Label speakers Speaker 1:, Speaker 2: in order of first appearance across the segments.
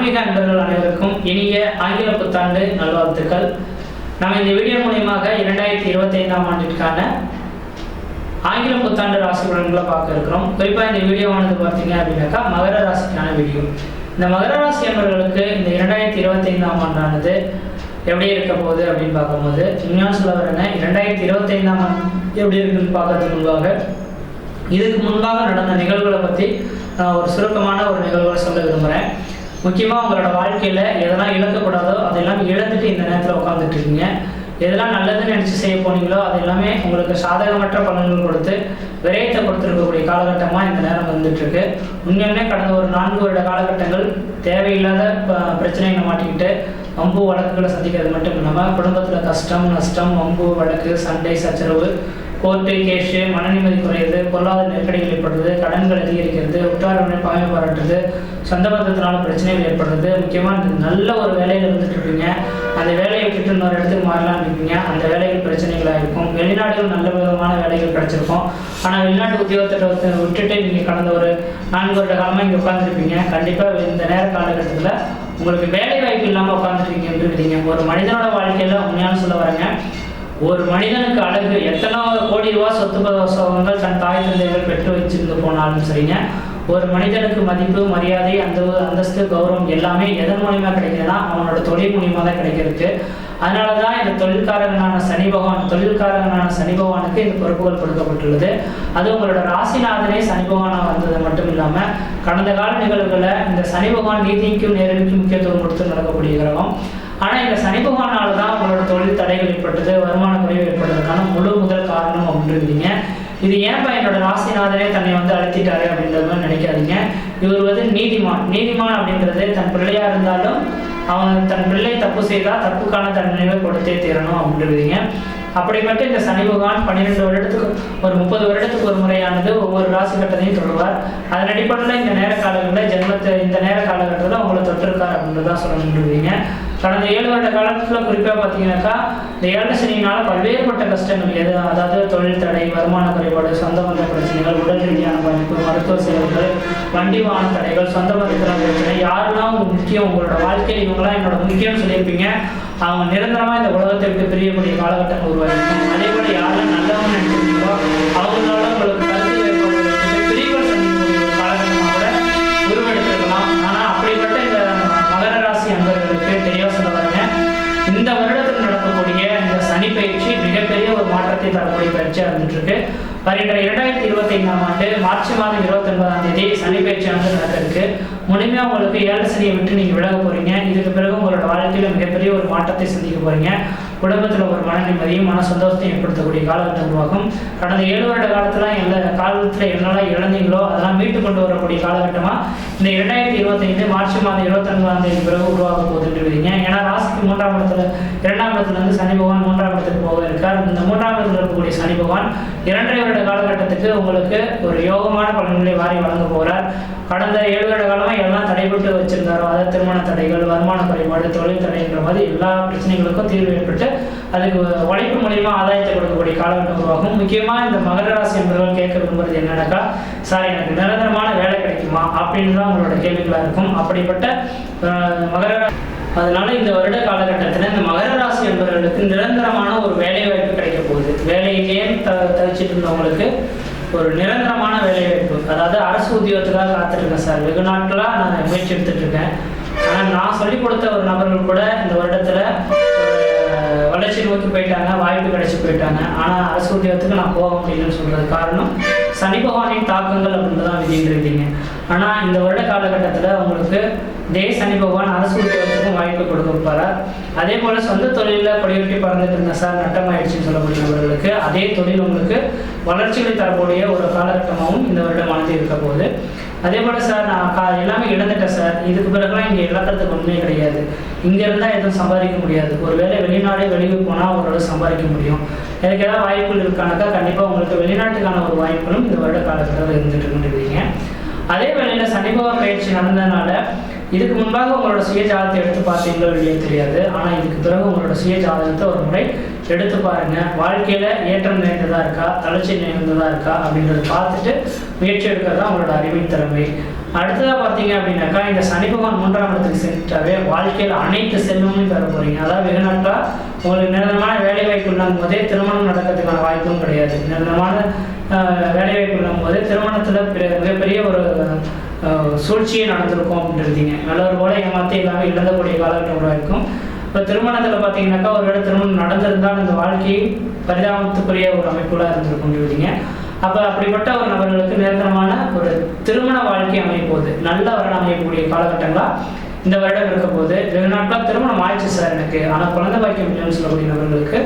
Speaker 1: ஆன்மீக அன்பர்கள் அனைவருக்கும் இனிய ஆங்கில புத்தாண்டு நல்வாழ்த்துக்கள். நம்ம இந்த வீடியோ மூலியமாக இரண்டாயிரத்தி இருபத்தி ஐந்தாம் ஆண்டிற்கான ஆங்கில புத்தாண்டு ராசி பலன்களை பார்க்க இருக்கிறோம். குறிப்பாக இந்த வீடியோவானது பார்த்தீங்க அப்படின்னாக்கா மகர ராசிக்கான வீடியோ இந்த மகர ராசி அன்பர்களுக்கு இந்த இரண்டாயிரத்தி இருபத்தி ஐந்தாம் ஆண்டானது எப்படி இருக்க போகுது அப்படின்னு பார்க்கும்போது உண்மையாக சொல்ல வரேங்க இரண்டாயிரத்தி இருபத்தி ஐந்தாம் ஆண்டு எப்படி இருக்குன்னு பார்க்கறதுக்கு முன்பாக இதுக்கு முன்பாக நடந்த நிகழ்வுகளை பற்றி நான் ஒரு சுருக்கமான ஒரு நிகழ்வுகளை சொல்ல விரும்புகிறேன் முக்கியமாக உங்களோட வாழ்க்கையில் எதெல்லாம் இழக்கக்கூடாதோ அதெல்லாம் இழந்துட்டு இந்த நேரத்தில் உட்காந்துட்டு இருக்கீங்க. எதெல்லாம் நல்லதுன்னு நினச்சி செய்ய போனீங்களோ அது எல்லாமே உங்களுக்கு சாதகமற்ற பலன்கள் கொடுத்து விரயத்தை கொடுத்துருக்கக்கூடிய காலகட்டமாக இந்த நேரம் வந்துட்டுருக்கு உண்மையுமே கடந்த ஒரு நான்கு வருட காலகட்டங்கள் தேவையில்லாத ப- பிரச்சனைகளை மாட்டிக்கிட்டு வம்பு வழக்குகளை சந்திக்கிறது மட்டும் இல்லாமல் குடும்பத்தில் கஷ்டம் நஷ்டம் வம்பு வழக்கு சண்டை சச்சரவு கோர்ட்டு கேஷு மன நிம்மதி குறையுது பொருளாதார நெருக்கடிகள் ஏற்படுறது கடன்கள் அதிகரிக்கிறது உற்றாரவனை பாய்மை பாராட்டுறது சொந்த பந்தத்தினால பிரச்சனைகள் ஏற்படுறது முக்கியமாக நல்ல ஒரு வேலையில் இருந்துட்டு இருப்பீங்க அந்த வேலையை விட்டுட்டு இன்னொரு இடத்துக்கு மாறலாம்னு இருப்பீங்க அந்த வேலைகள் பிரச்சனைகளாக இருக்கும் வெளிநாடுகள் நல்ல விதமான வேலைகள் கிடைச்சிருக்கும். ஆனால் வெளிநாட்டு உத்தியோகத்தை விட்டுட்டு நீங்கள் கடந்த ஒரு நான்கு வருட காலமாக இங்கே உட்காந்துருப்பீங்க கண்டிப்பாக இந்த நேர காலகட்டத்தில் உங்களுக்கு வேலை வாய்ப்பு இல்லாமல் உட்காந்துருக்கீங்க ஒரு மனிதனோட வாழ்க்கையில் உண்மையான சொல்ல வரேங்க. ஒரு மனிதனுக்கு அழகு எத்தனை கோடி ரூபா சொத்து பதவங்கள் தன் தாய் தந்தைகள் பெற்று வச்சிருந்து போனாலும் சரிங்க. ஒரு மனிதனுக்கு மதிப்பு மரியாதை அந்த அந்தஸ்து கௌரவம் எல்லாமே எதன் மூலியமா கிடைக்குதுன்னா அவனோட தொழில் மூலியமா தான் கிடைக்கிறதுக்கு. அதனால தான் இந்த தொழில்காரங்களான சனி பகவான் தொழில்காரகனான சனி பகவானுக்கு இந்த பொறுப்புகள் கொடுக்கப்பட்டுள்ளது. அது உங்களோட ராசிநாதனே சனி பகவானாக வந்தது மட்டும் இல்லாமல் கடந்த கால நிகழ்வுகளை இந்த சனி பகவான் நீதிக்கும் நேரடிக்கும் முக்கியத்துவம் கொடுத்து நடக்கக்கூடிய கிரகம். ஆனால் இந்த சனி பகவானால தான் உங்களோட தொழில் தடைகள் ஏற்பட்டது வருமான குறைவு ஏற்பட்டதுக்கான முழு முதல் காரணம் அப்படின்றீங்க இது ஏன்பா என்னோட ராசிநாதனே தன்னை வந்து அழுத்திட்டாரு அப்படின்றது மாதிரி நினைக்காதீங்க. இவர் வந்து நீதிமான். நீதிமான் அப்படின்றது தன் பிள்ளையா இருந்தாலும் அவன் தன் பிள்ளை தப்பு செய்தா தப்புக்கான தண்டனையை கொடுத்தே தீரணும் அப்படின்றீங்க அப்படிப்பட்ட இந்த சனி பகவான் பன்னிரெண்டு வருடத்துக்கு ஒரு முப்பது வருடத்துக்கு ஒரு முறையானது ஒவ்வொரு ராசி கட்டத்தையும் தொடுவார். அதன் அடிப்படையில் இந்த நேர காலங்களில் ஜென்மத்தை இந்த நேர காலகட்டத்தில் உங்களை தொட்டிருக்கார் அப்படின்றதான் சொல்ல முடியுங்க கடந்த ஏழு வருட காலத்தில் குறிப்பாக பார்த்தீங்கன்னாக்கா இந்த ஏழு சனியினால பல்வேறுபட்ட கஷ்டங்கள் எது அதாவது தொழில் தடை வருமான குறைபாடு சொந்த பந்த பிரச்சனைகள் உடல் ரீதியான பாதிப்பு மருத்துவ செலவுகள் வண்டி வாகன தடைகள் சொந்த பந்தத்தின பிரச்சனை யாரெல்லாம் உங்களுக்கு முக்கியம் உங்களோட வாழ்க்கையில் இவங்களாம் என்னோட முக்கியம்னு சொல்லியிருப்பீங்க. அவங்க நிரந்தரமா இந்த உலகத்தை விட்டு பிரியக்கூடிய காலகட்டம் உருவாகிருக்கும் அதே போல யாரெல்லாம் நல்லவங்க நினைச்சிருக்கீங்களோ அவங்க வருகின்ற இரண்டாயிரத்தி இருபத்தி ஐந்தாம் ஆண்டு மார்ச் மாதம் இருபத்தி ஒன்பதாம் தேதி சனி பயிற்சியானது நடக்கிறதுக்கு முழுமையாக உங்களுக்கு ஏழு சனியை விட்டு நீங்கள் விலக போறீங்க. இதுக்கு பிறகு உங்களோட வாழ்க்கையில் மிகப்பெரிய ஒரு மாற்றத்தை சந்திக்க போறீங்க. குடும்பத்தில் ஒரு மன நிம்மதியும் மன சந்தோஷத்தையும் ஏற்படுத்தக்கூடிய காலகட்டம் உருவாகும். கடந்த ஏழு வருட காலத்துல எந்த காலத்தில் என்னெல்லாம் இழந்தீங்களோ அதெல்லாம் மீட்டு கொண்டு வரக்கூடிய காலகட்டமா இந்த இரண்டாயிரத்தி இருபத்தைந்து மார்ச் மாதம் இருபத்தொன்பதாம் தேதி பிறகு உருவாக போகுதுன்றீங்க ஏன்னா ராசிக்கு மூன்றாம் இடத்துல இரண்டாம் இடத்துல இருந்து சனி பகவான் மூன்றாம் இடத்துக்கு போக இருக்கார். இந்த மூன்றாம் இடத்துல இருக்கக்கூடிய சனி பகவான் இரண்டரை வருட காலகட்டத்துக்கு உங்களுக்கு ஒரு யோகமான பலன்களை வாரி வழங்க போகிறார் கடந்த ஏழு வருட காலமாக எல்லாம் தடைபட்டு வச்சிருந்தாரோ அதாவது திருமண தடைகள் வருமான குறைபாடு தொழில் தடைன்ற மாதிரி எல்லா பிரச்சனைகளுக்கும் தீர்வு ஏற்பட்டு அதுக்கு உழைப்பு மூலியமா ஆதாயத்தை கொடுக்கக்கூடிய காலகட்டம் உருவாகும். முக்கியமா இந்த மகர ராசி என்பவர்கள் கேட்க விரும்புறது என்னன்னாக்கா சார் எனக்கு நிரந்தரமான வேலை கிடைக்குமா? அப்படின்னு தான் உங்களோட கேள்விகளாக இருக்கும். அப்படிப்பட்ட மகர அதனால இந்த வருட காலகட்டத்தில் இந்த மகர ராசி என்பவர்களுக்கு நிரந்தரமான ஒரு வேலை வாய்ப்பு கிடைக்க போகுது. வேலையிலேயே த தவிச்சிட்டு இருந்தவங்களுக்கு ஒரு நிரந்தரமான வேலை வாய்ப்பு அதாவது அரசு உத்தியோகத்துக்காக காத்திருக்கேன் சார். வெகு நாட்களாக நான் முயற்சி எடுத்துட்டு இருக்கேன் ஆனால் நான் சொல்லிக் கொடுத்த ஒரு நபர்கள் கூட இந்த வருடத்துல வளர்ச்சி நோக்கி போயிட்டாங்க வாய்ப்பு கிடைச்சி போயிட்டாங்க. ஆனால் அரசு உத்தியோகத்துக்கு நான் போக முடியலன்னு சொல்றது காரணம் சனி பகவானின் தாக்கங்கள் அப்படின்னு தான் விதின்றிருக்கீங்க ஆனால் இந்த வருட காலகட்டத்தில் உங்களுக்கு இதே சனி பகவான் அரசு உத்தியோகத்துக்கும் வாய்ப்பு கொடுக்கப்பார் அதே போல சொந்த தொழிலில் கொடியொட்டி பறந்துட்டு இருந்த சார் நட்டமாயிடுச்சுன்னு சொல்லக்கூடியவர்களுக்கு அதே தொழில் உங்களுக்கு வளர்ச்சிகளை தரக்கூடிய ஒரு காலகட்டமாகவும் இந்த வருடமானது இருக்க போகுது. அதே போல சார் நான் கா எல்லாமே இழந்துட்டேன் சார். இதுக்கு பிறகுலாம் இங்கே இழக்கிறதுக்கு ஒன்றுமே கிடையாது. இங்கே இருந்தால் எதுவும் சம்பாதிக்க முடியாது. ஒருவேளை வெளிநாடே வெளியூர் போனால் ஓரளவு சம்பாதிக்க முடியும். எனக்கு ஏதாவது வாய்ப்புகள் இருக்கானாக்கா கண்டிப்பாக உங்களுக்கு வெளிநாட்டுக்கான ஒரு வாய்ப்புகளும் இந்த வருட காலகட்டத்தில் இருந்துட்டு கொண்டிருக்கீங்க அதே வேளையில் சனி பகவான் பயிற்சி நடந்ததுனால இதுக்கு முன்பாக உங்களோட சுயஜாதகத்தை எடுத்து பார்த்தீங்களோ இல்லையோ தெரியாது. ஆனால் இதுக்கு பிறகு உங்களோட சுய ஜாதகத்தை ஒரு முறை எடுத்து பாருங்க. வாழ்க்கையில ஏற்றம் நிறைந்ததா இருக்கா? தளர்ச்சி நிறைந்ததா இருக்கா? அப்படின்றத பார்த்துட்டு முயற்சி எடுக்கிறது தான் உங்களோட அறிவின் திறமை. அடுத்ததா பார்த்தீங்க அப்படின்னாக்கா இந்த சனி பகவான் மூன்றாம் இடத்துக்கு செஞ்சுட்டாவே வாழ்க்கையில் அனைத்து செல்வமும் பெற போறீங்க. அதாவது வெகுநாட்டா உங்களுக்கு நிரந்தரமான வேலை வாய்ப்பு போதே திருமணம் நடக்கிறதுக்கான வாய்ப்பும் கிடையாது. நிரந்தரமான வேலை வாய்ப்பு இல்லாத போதே திருமணத்தில் மிகப்பெரிய ஒரு சூழ்ச்சியே நடந்திருக்கும் அப்படின்றீங்க நல்லவர் போல ஏமாத்தி எல்லாமே இழந்தக்கூடிய காலகட்டம் இருக்கும் இப்போ திருமணத்தில் பார்த்தீங்கன்னாக்கா ஒரு வேளை திருமணம் நடந்திருந்தால் அந்த வாழ்க்கை பரிதாபத்துக்குரிய ஒரு அமைப்புலாம் இருந்திருக்கும் சொல்றீங்க. அப்போ அப்படிப்பட்ட ஒரு நபர்களுக்கு நிரந்தரமான ஒரு திருமண வாழ்க்கை அமைப்போது நல்ல வருடம் அமையக்கூடிய காலகட்டங்களாக இந்த வருடம் இருக்க போது வெகு நாட்களாக திருமணம் ஆயிடுச்சு சார் எனக்கு. ஆனால் குழந்தை பாக்கியம் இல்லைன்னு சொல்லக்கூடிய நபர்களுக்கு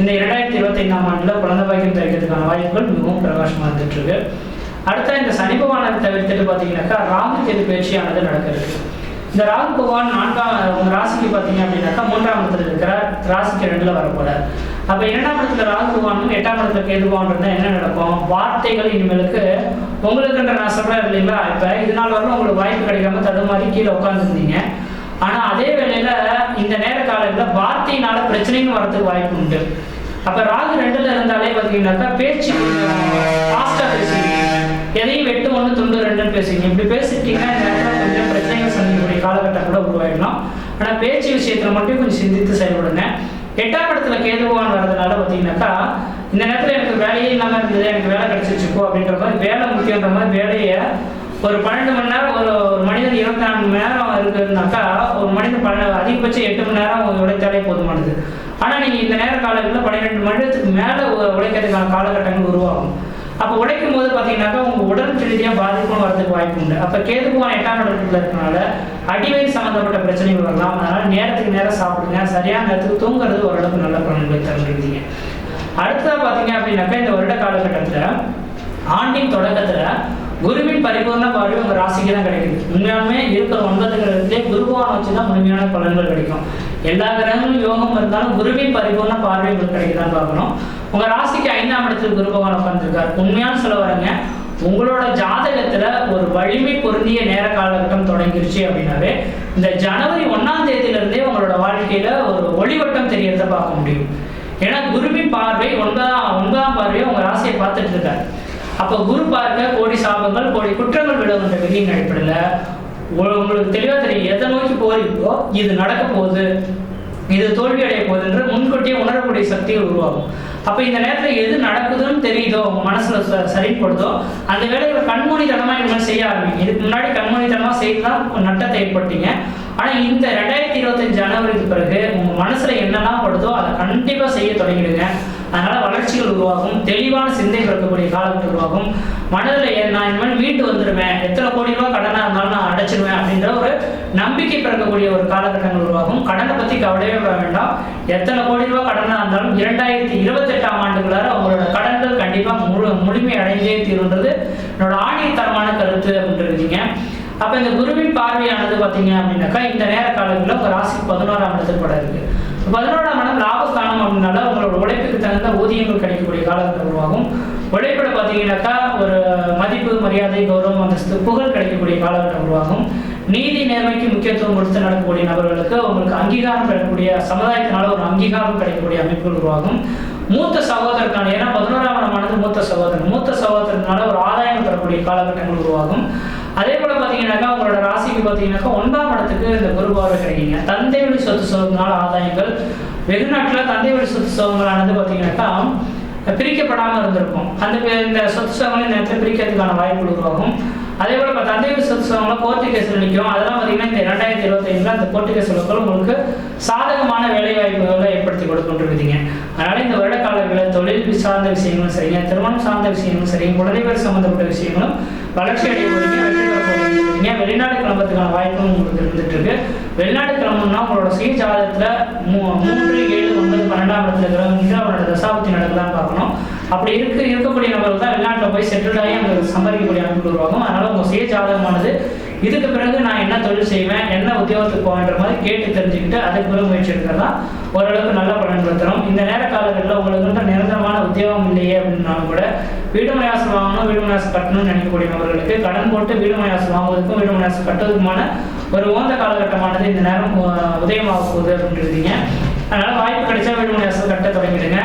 Speaker 1: இந்த இரண்டாயிரத்தி இருபத்தி ஐந்தாம் ஆண்டில் குழந்தை பாக்கியம் தரிக்கிறதுக்கான வாய்ப்புகள் மிகவும் பிரகாசமாக இருந்துட்டு இருக்கு. அடுத்த இந்த சனி பகவானை தவிர்த்துட்டு பார்த்தீங்கன்னாக்கா ராகு தேதி பயிற்சியானது நடக்கிறது இந்த ராகு பகவான் நான்காம் உங்க ராசிக்கு பார்த்தீங்க அப்படின்னாக்கா மூன்றாம் இடத்துல இருக்கிறார் ராசிக்கு ரெண்டுல வரப்போறார் அப்ப இரண்டாம் இடத்துல ராகு பகவானும் எட்டாம் இடத்துல கேது பகவான் இருந்தா என்ன நடக்கும்? வார்த்தைகள் இனிமேலுக்கு உங்களுக்குன்ற நான் சொல்றேன் இல்லைங்களா? இப்ப இது நாள் வரலும் உங்களுக்கு வாய்ப்பு கிடைக்காம தடுமாறி கீழே உட்காந்துருந்தீங்க ஆனா அதே வேளையில இந்த நேர காலத்துல வார்த்தையினால பிரச்சனையும் வரதுக்கு வாய்ப்பு உண்டு. அப்ப ராகு ரெண்டுல இருந்தாலே பாத்தீங்கன்னாக்கா பேச்சு ஃபாஸ்டா பேசுவீங்க. எதையும் வெட்டு ஒன்று துண்டு ரெண்டுன்னு பேசுவீங்க. இப்படி பேசிட்டீங்கன்னா இந்த நேரத்துல கொஞ்சம் பிரச்சனைகள் சந்திக்கக்கூடிய காலகட்டம் கூட உருவாயிடலாம். ஆனால் பேச்சு விஷயத்தில் மட்டும் கொஞ்சம் சிந்தித்து செயல்படுங்க. எட்டாம் இடத்துல கேதுவான் வர்றதுனால பார்த்தீங்கன்னாக்கா இந்த நேரத்தில் எனக்கு வேலையே இல்லாமல் இருந்தது எனக்கு வேலை கிடைச்சிச்சுக்கோ அப்படின்ற மாதிரி வேலை முக்கியன்ற மாதிரி வேலையை ஒரு பன்னெண்டு மணி நேரம் ஒரு ஒரு மனிதன் இருபத்தி நாலு மணி நேரம் இருக்குதுனாக்கா ஒரு மனிதன் பன்ன அதிகபட்சம் எட்டு மணி நேரம் உழைத்தாலே போதுமானது. ஆனால் நீங்கள் இந்த நேர காலங்களில் பன்னிரெண்டு மணி நேரத்துக்கு மேலே உழைக்கிறதுக்கான காலகட்டங்கள் உருவாகும். அப்போ உடைக்கும் போது பார்த்தீங்கன்னாக்கா உங்க உடல் ரீதியாக பாதிப்பும் வரதுக்கு வாய்ப்பு உண்டு. அப்ப கேது எட்டாம் இடத்துல இருக்கனால அடிவயிறு சம்பந்தப்பட்ட பிரச்சனைகள் வரலாம். அதனால நேரத்துக்கு நேரம் சாப்பிடுங்க. சரியான நேரத்துக்கு தூங்குறது ஓரளவுக்கு நல்ல பலன்களை தருகிறீங்க அடுத்ததாக பார்த்தீங்க அப்படின்னாக்கா இந்த வருட காலகட்டத்தில் ஆண்டின் தொடக்கத்தில் குருவின் பரிபூர்ண பார்வை உங்க ராசிக்கு தான் கிடைக்குது. உண்மையாலுமே இருக்கிற ஒன்பது கிரகத்திலே வச்சு வச்சுதான் முழுமையான பலன்கள் கிடைக்கும். எல்லா கிரகங்களும் யோகம் இருந்தாலும் குருவின் பரிபூர்ண பார்வை உங்களுக்கு கிடைக்குதான் பார்க்கணும். உங்க ராசிக்கு ஐந்தாம் இடத்துல குரு பகவான் உட்கார்ந்துருக்கார். உண்மையான சொல்ல வரேங்க உங்களோட ஜாதகத்துல ஒரு வலிமை பொருந்திய நேர காலகட்டம் தொடங்கிருச்சு அப்படின்னாவே இந்த ஜனவரி ஒன்னாம் தேதியில இருந்தே உங்களோட வாழ்க்கையில ஒரு ஒளிவட்டம் தெரியறத பார்க்க முடியும். ஏன்னா குருவின் பார்வை ஒன்பதாம் ஒன்பதாம் பார்வையை உங்க ராசியை பார்த்துட்டு இருக்காரு. அப்ப குரு பார்க்க கோடி சாபங்கள் கோடி குற்றங்கள் விடுகின்ற விதியின் அடிப்படையில் உ- உங்களுக்கு தெளிவா தெரியும். எதை நோக்கி போறீங்களோ இது நடக்க போகுது. இது தோல்வி அடைய போகுதுன்ற முன்கூட்டியே உணரக்கூடிய சக்திகள் உருவாகும் அப்ப இந்த நேரத்துல எது நடக்குதுன்னு தெரியுதோ உங்க மனசுல ச- சரிப்படுதோ அந்த வேலைகளை கண்மூடித்தனமா இனிமேல் செய்ய ஆரம்பிங்க. இதுக்கு முன்னாடி கண்மூடித்தனமா செய்துதான் நட்டத்தை ஏற்பட்டீங்க. ஆனா இந்த ரெண்டாயிரத்தி இருபத்தஞ்சு ஜனவரிக்கு பிறகு உங்க மனசுல என்னெல்லாம் படுதோ அதை கண்டிப்பா செய்ய தொடங்கிடுங்க. அதனால வளர்ச்சிகள் உருவாகும் தெளிவான சிந்தை பிறக்கக்கூடிய காலகட்டம் உருவாகும். மனதில் ஏ- நான் இனிமேல் மீண்டு வந்துடுவேன் எத்தனை கோடி ரூபாய் கடனாக இருந்தாலும் நான் அடைச்சிருவேன் அப்படின்ற ஒரு நம்பிக்கை பிறக்கக்கூடிய ஒரு காலகட்டங்கள் உருவாகும். கடனை பற்றி கவலையே வர வேண்டாம். எத்தனை கோடி ரூபாய் கடனாக இருந்தாலும் இரண்டாயிரத்தி இருபத்தெட்டாம் ஆண்டுக்குள்ளார அவங்களோட கடன்கள் கண்டிப்பாக முழு முழுமை அடைந்தே தீருன்றது என்னோட ஆணித்தரமான கருத்து அப்படின்ட்டு இருக்கீங்க. அப்ப இந்த குருவின் பார்வையானது பாத்தீங்க அப்படின்னாக்கா இந்த நேர காலங்களில் உங்க ராசிக்கு பதினோராம் இடத்துக்கு படம் இருக்கு. பதினோராம் இடம் லாபஸ்தானம் அப்படின்னால உங்களோட உழைப்புக்கு தகுந்த ஊதியங்கள் கிடைக்கக்கூடிய காலகட்டம் உருவாகும். உழைப்பட பார்த்தீங்கன்னாக்கா ஒரு மதிப்பு மரியாதை கௌரவம் அந்தஸ்து புகழ் கிடைக்கக்கூடிய காலகட்டம் உருவாகும். நீதி நேர்மைக்கு முக்கியத்துவம் கொடுத்து நடக்கக்கூடிய நபர்களுக்கு உங்களுக்கு அங்கீகாரம் கிடைக்கக்கூடிய சமுதாயத்தினால ஒரு அங்கீகாரம் கிடைக்கக்கூடிய அமைப்புகள் உருவாகும். மூத்த சகோதரனால ஏன்னா பதினோராம் இடமானது மூத்த சகோதரன். மூத்த சகோதரனால ஒரு ஆதாயம் பெறக்கூடிய காலகட்டங்கள் உருவாகும். அதே போல பாத்தீங்கன்னாக்கா உங்களோட ராசிக்கு பாத்தீங்கன்னாக்கா ஒன்பதாம் இடத்துக்கு இந்த குரு பார்வை கிடைக்குங்க. தந்தை வழி சொத்து சோகங்களால் ஆதாயங்கள். வெகுநாட்டில் தந்தை வழி சொத்து சோகங்களானது பாத்தீங்கன்னாக்கா பிரிக்கப்படாமல் இருந்திருக்கும். அந்த இந்த சொத்து சோகங்களை இந்த நேரத்தில் பிரிக்கிறதுக்கான வாய்ப்பு உருவாகும். அதே போல இப்ப தந்தை வழி சொத்து சுகங்களை கோர்ட்டு கேஸில் நிற்கும் அதெல்லாம் பாத்தீங்கன்னா இந்த இரண்டாயிரத்தி இருபத்தி அந்த கோர்ட்டு கேஸ் வழக்குகள் உங்களுக்கு சாதகமான வேலை வாய்ப்புகளை ஏற்படுத்தி கொடுக்கின்றிருக்கீங்க அதனால இந்த வருட காலங்களில் தொழில் சார்ந்த விஷயங்களும் சரிங்க திருமணம் சார்ந்த விஷயங்களும் சரிங்க குழந்தைகள் சம்பந்தப்பட்ட விஷயங்களும் வளர்ச்சி அடைய போறீங்க வெளிநாடு கிளம்புறதுக்கான வாய்ப்பும் உங்களுக்கு இருந்துட்டு இருக்கு வெளிநாடு கிளம்பணும்னா உங்களோட சுய மூ- மூன்று ஏழு ஒன்பது பன்னெண்டாம் இடத்துல இருக்கிற அவரோட தசாபத்தி நடக்குதான் பார்க்கணும். அப்படி இருக்கு இருக்கக்கூடிய நபர்கள் தான் வெளிநாட்டில் போய் செட்டில் ஆகி அங்கே சம்பாதிக்கக்கூடிய அமைப்பு உருவாகும் அதனால உங்க சுய ஜாதகமானது இதுக்கு பிறகு நான் என்ன தொழில் செய்வேன் என்ன உத்தியோகத்துக்கு போவேன்ற மாதிரி கேட்டு தெரிஞ்சுக்கிட்டு அதுக்கு பிறகு முயற்சி எடுக்கிறதா ஓரளவுக்கு நல்ல பயன்படுத்தணும் இந்த நேர காலங்களில் உங்களுக்கு நிரந்தரமான உத்தியோகம் இல்லையே அப்படின்னாலும் கூட வீடு மயாசம் வாங்கணும் வீடு மயாசம் கட்டணும்னு நினைக்கக்கூடிய நபர்களுக்கு கடன் போட்டு வீடு மயாசம் வாங்குவதற்கும் வீடு மயாசம் கட்டுவதற்குமான ஒரு ஓந்த காலகட்டமானது இந்த நேரம் உதயமாக போகுது அப்படின்றதுங்க அதனால வாய்ப்பு கிடைச்சா வீடு மயாசம் கட்ட தொடங்கிடுங்க.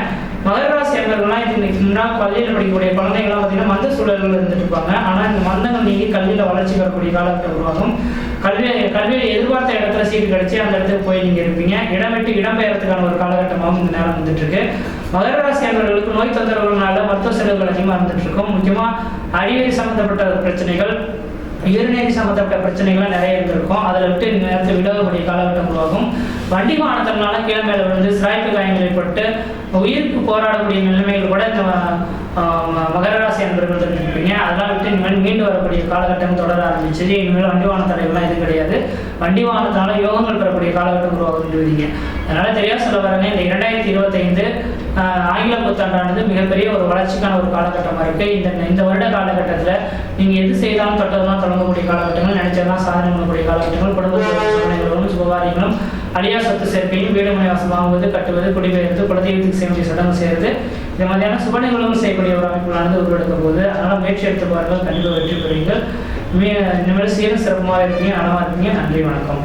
Speaker 1: மகர ராசி அன்பர்கள்லாம் முன்னாள் பள்ளியில் படிக்கக்கூடிய குழந்தைகள்லாம் பார்த்தீங்கன்னா மந்த சூழல்கள் இருந்துட்டு இருப்பாங்க. ஆனால் இந்த மந்தங்கள் நீங்கி கல்வியில் வளர்ச்சி பெறக்கூடிய காலத்தில் உருவாகும். கல்வி கல்வியில் எதிர்பார்த்த இடத்துல சீட்டு கிடைச்சி அந்த இடத்துக்கு போய் நீங்கள் இருப்பீங்க. இடம் விட்டு இடம்பெயர்றதுக்கான ஒரு காலகட்டமாகவும் இந்த நேரம் வந்துட்டு இருக்கு. மகர ராசி அன்பர்களுக்கு நோய் தொந்தரவுகள்னால மருத்துவ செலவுகள் அதிகமாக இருந்துட்டு இருக்கும். முக்கியமாக அடிவழி சம்மந்தப்பட்ட பிரச்சனைகள் யூரினரி சம்மந்தப்பட்ட பிரச்சனைகள்லாம் நிறைய இருந்திருக்கும். அதில் விட்டு இந்த நேரத்தில் விடக்கூடிய காலகட்டம் உருவாகும். வண்டி வாகனத்தினால கீழே விழுந்து சிராய்ப்பு காயங்கள் ஏற்பட்டு உயிருக்கு போராடக்கூடிய நிலைமைகள் கூட இந்த ஆஹ், மகர ராசி அன்பர்கள் அதெல்லாம் விட்டு இனிமேல் மீண்டு வரக்கூடிய காலகட்டம் தொடர ஆரம்பிச்சது இனிமேல் வண்டி வாகன தடைகள்லாம் எதுவும் கிடையாது. வண்டி வாகனத்தால யோகங்கள் பெறக்கூடிய காலகட்டம் உருவாகுன்றீங்க அதனால தெரியா சொல்ல வரேங்க. இந்த இரண்டாயிரத்தி இருபத்தைந்து ஆங்கில புத்தாண்டானது மிகப்பெரிய ஒரு வளர்ச்சிக்கான ஒரு காலகட்டமாக இருக்கு. இந்த இந்த வருட காலகட்டத்தில் நீங்க எது செய்தாலும் தொட்டதெல்லாம் தொடங்கக்கூடிய காலகட்டங்கள். நினைச்சதெல்லாம் சாதனை பண்ணக்கூடிய காலகட்டங்கள். குடும்பங்களும் சுபகாரியங்களும் அழியா சொத்து சேர்க்கையும் வீடு மனை வாசம் வாங்குவது கட்டுவது குடிபெயர்ந்து குலதெய்வத்துக்கு செய்ய வேண்டிய சடங்கு செய்யறது இந்த மாதிரியான சுப நிகழ்வும் செய்யக்கூடிய ஒரு அமைப்புகளானது உருவெடுக்கும் போது அதனால் முயற்சி எடுத்து பாருங்கள் கண்டிப்பாக வெற்றி பெறுவீர்கள். இனிமேல் சீரும் சிறப்புமாக இருக்கீங்க நலமாக இருக்கீங்க. நன்றி வணக்கம்.